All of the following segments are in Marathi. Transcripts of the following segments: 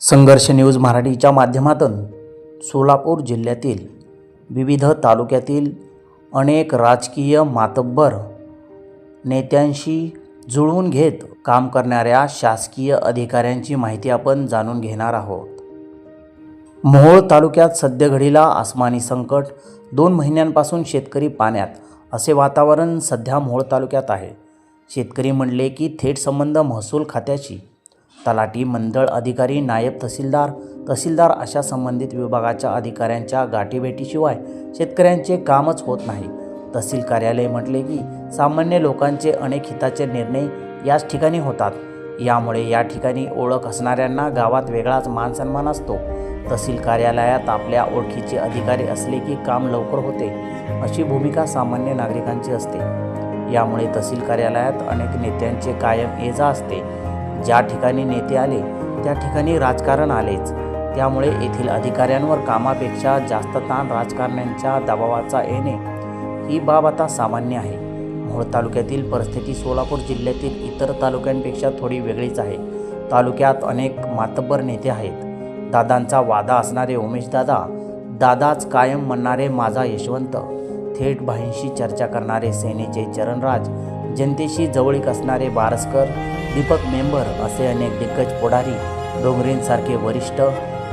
संघर्ष न्यूज मराठीच्या माध्यमातून सोलापूर जिल्ह्यातील विविध तालुक्यातील अनेक राजकीय मातब्बर नेत्यांशी जुळवून घेत काम करणाऱ्या शासकीय अधिकाऱ्यांची माहिती आपण जाणून घेणार आहोत. मोहोळ तालुक्यात सद्यघडीला आसमानी संकट. दोन महिन्यांपासून शेतकरी पाण्यात असे वातावरण सध्या मोहोळ तालुक्यात आहे. शेतकरी म्हणले की थेट संबंध महसूल खात्याशी तलाठी मंडळ अधिकारी नायब तहसीलदार तहसीलदार अशा संबंधित विभागाच्या अधिकाऱ्यांच्या गाठीभेटीशिवाय शेतकऱ्यांचे कामच होत नाही. तहसील कार्यालय म्हटले की सामान्य लोकांचे अनेक हिताचे निर्णय याच ठिकाणी होतात. यामुळे या ठिकाणी ओळख असणाऱ्यांना गावात वेगळाच मानसन्मान असतो. तहसील कार्यालयात आपल्या ओळखीचे अधिकारी असले की काम लवकर होते अशी भूमिका सामान्य नागरिकांची असते. यामुळे तहसील कार्यालयात अनेक नेत्यांचे कायम ये जा असते. ज्या ठिकाणी नेते आले त्या ठिकाणी राजकारण आलेच. त्यामुळे येथील अधिकाऱ्यांवर कामापेक्षा जास्त ताण राजकारण्यांच्या दबावाचा येणे ही बाब आता सामान्य आहे. मोहोळ तालुक्यातील परिस्थिती सोलापूर जिल्ह्यातील इतर तालुक्यांपेक्षा थोडी वेगळीच आहे. तालुक्यात अनेक मातब्बर नेते आहेत. दादांचा वादा असणारे उमेशदादा दादाच कायम म्हणणारे माझा यशवंत. थेट भाईंशी चर्चा करणारे सेनेचे चरणराज जनतेशी जवळीक असणारे बारसकर दीपक मेंबर असे अनेक दिग्गज पुढारी डोंगरेंसारखे वरिष्ठ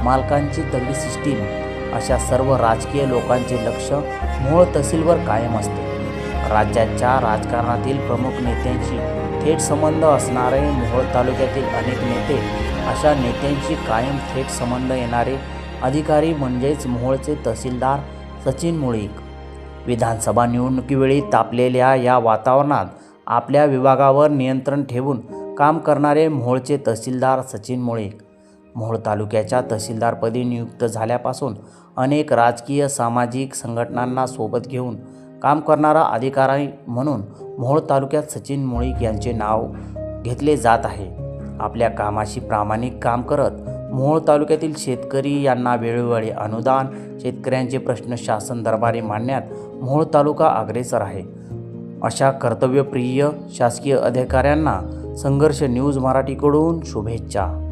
मालकांची तगडी सिस्टीम अशा सर्व राजकीय लोकांचे लक्ष मूळ तहसीलवर कायम असते. राज्याच्या राजकारणातील प्रमुख नेत्यांशी थेट संबंध असणारे मोहोळ तालुक्यातील अनेक नेते अशा नेत्यांशी कायम थेट संबंध येणारे अधिकारी म्हणजेच मोहोळचे तहसीलदार सचिन मुळीक. विधानसभा निवडणुकीवेळी तापलेल्या या वातावरणात आपल्या विभागावर नियंत्रण ठेवून काम करणारे मोहोळचे तहसीलदार सचिन मुळीक मोहोळ तालुक्याच्या तहसीलदारपदी नियुक्त झाल्यापासून अनेक राजकीय सामाजिक संघटनांना सोबत घेऊन काम करणारा अधिकारी म्हणून मोहोळ तालुक्यात सचिन मुळीक यांचे नाव घेतले जात आहे. आपल्या कामाशी प्रामाणिक काम करत मोहोळ तालुक्यातील शेतकरी यांना वेळोवेळी अनुदान शेतकऱ्यांचे प्रश्न शासन दरबारी मांडण्यात मोहोळ तालुका अग्रेसर आहे. अशा कर्तव्यप्रिय शासकीय अधिकाऱ्यांना संघर्ष न्यूज मराठीकडून शुभेच्छा.